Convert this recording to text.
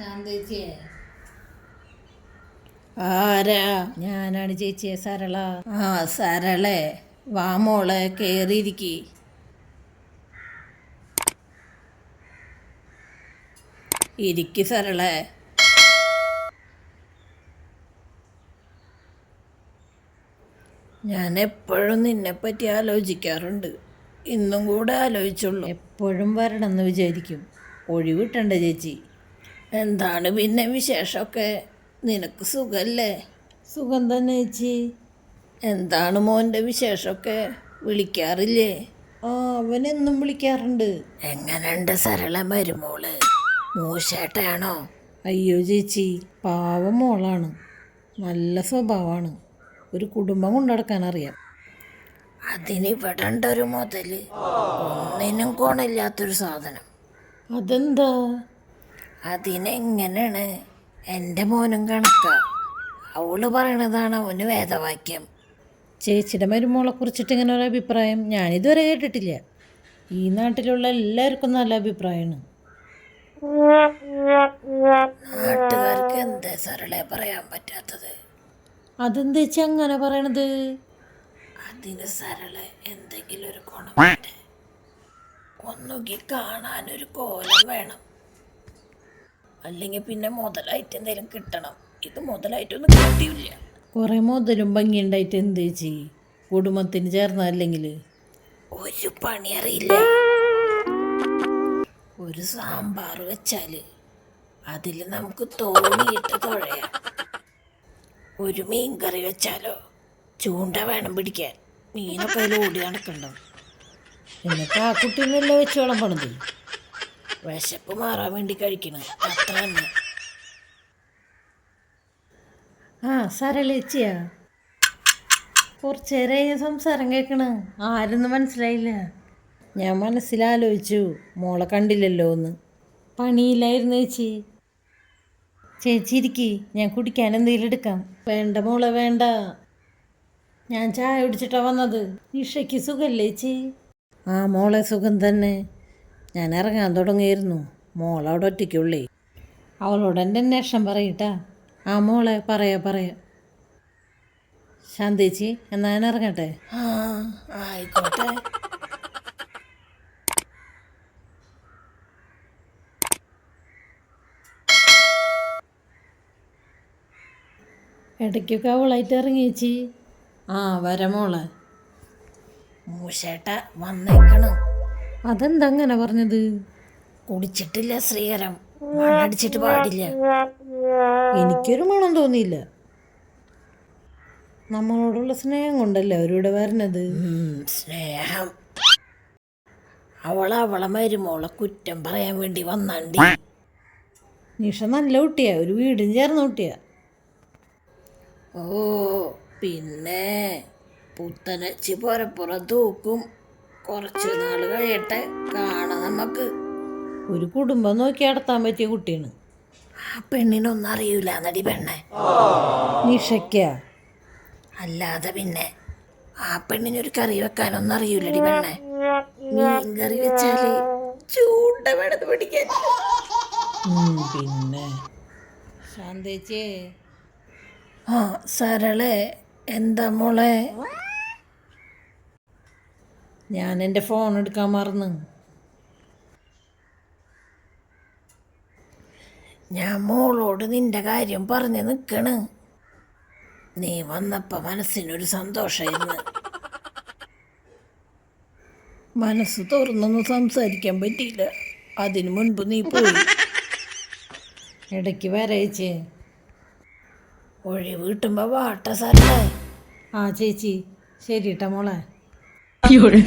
ശാന്തേച്ചിയെ ആരാ? ഞാനാണ് ചേച്ചിയെ സരള. ആ സരളെ വാമോളെ കേറിയിരിക്കി. ഇരിക്കി സരളെ. ഞാൻ എപ്പോഴും നിന്നെപ്പറ്റി ആലോചിക്കാറുണ്ട്. ഇന്നും കൂടെ ആലോചിച്ചുള്ളൂ എപ്പോഴും വരണം എന്ന് വിചാരിക്കും ഒഴിവിട്ടണ്ട ചേച്ചി. എന്താണ് പിന്നെ വിശേഷമൊക്കെ? നിനക്ക് സുഖല്ലേ? സുഖം തന്നെ ചേച്ചി. എന്താണ് മോന്റെ വിശേഷമൊക്കെ? വിളിക്കാറില്ലേ? ആ അവനെന്നും വിളിക്കാറുണ്ട്. എങ്ങനെയുണ്ട് സരള മരുമോൾ? മൂശേട്ടയാണോ? അയ്യോ ചേച്ചി പാവം മോളാണ്. നല്ല സ്വഭാവമാണ്. ഒരു കുടുംബം കൊണ്ടടക്കാൻ അറിയാം. അതിനിവിടെ ഉണ്ടൊരു മുതൽ ഒന്നിനും കോണില്ലാത്തൊരു സാധനം. അതെന്താ? അതിനെങ്ങനെയാണ്? എന്റെ മോനും കണക്ക. അവൾ പറയണതാണ് അവന് വേദവാക്യം. ചേച്ചിയുടെ മരുമോളെ കുറിച്ചിട്ട് ഇങ്ങനെ ഒരു അഭിപ്രായം ഞാനിതുവരെ കേട്ടിട്ടില്ല. ഈ നാട്ടിലുള്ള എല്ലാവർക്കും നല്ല അഭിപ്രായമാണ്. നാട്ടുകാർക്ക് എന്താ സരളെ പറയാൻ പറ്റാത്തത്? അതെന്താ ചേച്ചി അങ്ങനെ പറയണത്? അതിന് സരള എന്തെങ്കിലും ഒരു ഗുണം ഒന്നുകിൽ കാണാനൊരു കോലം വേണം. അല്ലെങ്കിൽ പിന്നെ മുതലായിട്ട് എന്തെങ്കിലും കിട്ടണം. ഇത് മുതലായിട്ടൊന്നും കിട്ടിയില്ല. കുറേ മുതലും ഭംഗിയുണ്ടായിട്ട് എന്ത് ചേച്ചി? കുടുംബത്തിന് ചേർന്നല്ലെങ്കിൽ ഒരു പണി അറിയില്ല. ഒരു സാമ്പാർ വെച്ചാൽ അതിൽ നമുക്ക് തോന്നിയിട്ട് തുഴയാം. ഒരു മീൻ കറി വെച്ചാലോ? ചൂണ്ട വേണം പിടിക്കാൻ. മീനൊക്കെ അതിൽ ഓടി നടക്കണ്ടോ? എന്നിട്ട് ആ കുട്ടീനെല്ലാം വെച്ചോളം പണിത് വിശപ്പ് മാറാൻ വേണ്ടി കഴിക്കണം. അത്ര തന്നെ. ആ സരളേച്ചിയാ കുറച്ച് നേരമായി സംസാരം കേൾക്കണ് ആരെന്ന് മനസ്സിലായില്ല. ഞാൻ മനസ്സിലാലോചിച്ചു മോളെ കണ്ടില്ലല്ലോ ഒന്ന് പണിയില്ലായിരുന്നു ചേച്ചി. ചേച്ചി ഇരിക്കി ഞാൻ കുടിക്കാൻ എന്തെങ്കിലും എടുക്കാം. വേണ്ട മോളെ വേണ്ട. ഞാൻ ചായ കുടിച്ചിട്ടാണ് വന്നത്. നിഷയ്ക്ക് സുഖമല്ലേ ചേച്ചി? ആ മോളെ സുഖം തന്നെ. ഞാൻ ഇറങ്ങാൻ തുടങ്ങിയിരുന്നു മോളവിടെ ഒറ്റയ്ക്കുള്ളേ. അവളോട് എന്റെ അന്വേഷണം പറയട്ടാ. ആ മോളെ പറയാ പറയാ. ശാന്തേച്ചി എന്നാ ഞാൻ ഇറങ്ങട്ടെ? ആ ആയിക്കോട്ടെ. ഇടയ്ക്കൊക്കെ അവളായിട്ട് ഇറങ്ങി ചേച്ചി ആ വരമോളെ മൂശേട്ട വന്നേക്കണം. അതെന്താ അങ്ങനെ പറഞ്ഞത്? കുടിച്ചിട്ടില്ല ശ്രീകരം മണടിച്ചിട്ട് പാടില്ല. എനിക്കൊരു മണം തോന്നിയില്ല. നമ്മളോടുള്ള സ്നേഹം കൊണ്ടല്ലേ അവരിവിടെ വരണത്? സ്നേഹം. അവളെ അവളെ മരുമോളെ കുറ്റം പറയാൻ വേണ്ടി വന്നാണ്ടി. നിഷ നല്ല കുട്ടിയാ ഒരു വീടും ചേർന്ന കുട്ടിയാ. ഓ പിന്നെ പുത്തനച്ചി പുറപ്പുറം തൂക്കും. കുറച്ച് നാൾ കഴിയട്ടെ. കാണാം നമുക്ക്. ഒരു കുടുംബം നോക്കി നടത്താൻ പറ്റിയ കുട്ടിയാണ്. ആ പെണ്ണിനൊന്നും അറിയൂല നടി പെണ്ണെ. നിഷയ്ക്ക? അല്ലാതെ പിന്നെ ആ പെണ്ണിനൊരു കറി വെക്കാനൊന്നും അറിയൂലടി പെണ്ണെ. മീൻ കറി വെച്ചാൽ ചൂണ്ട വേണത് പിടിക്കാൻ. ഉം, പിന്നെ. ശാന്തേച്ചേ. ആ സരളെ എന്താ മോളെ? ഞാൻ എന്റെ ഫോൺ എടുക്കാൻ മറന്നു. ഞാൻ മോളോട് നിന്റെ കാര്യം പറഞ്ഞ് നിൽക്കണ് നീ വന്നപ്പോൾ മനസ്സിനൊരു സന്തോഷമായിരുന്നു മനസ്സ് തുറന്നൊന്നും സംസാരിക്കാൻ പറ്റിയില്ല. അതിനു മുൻപ് നീ പോയി. ഇടയ്ക്ക് വരേച്ചേ ഒഴി വീട്ടുമ്പോൾ വാട്ട സാറേ. ആ ചേച്ചി. ശരി കേട്ടോ മോളെ. 有人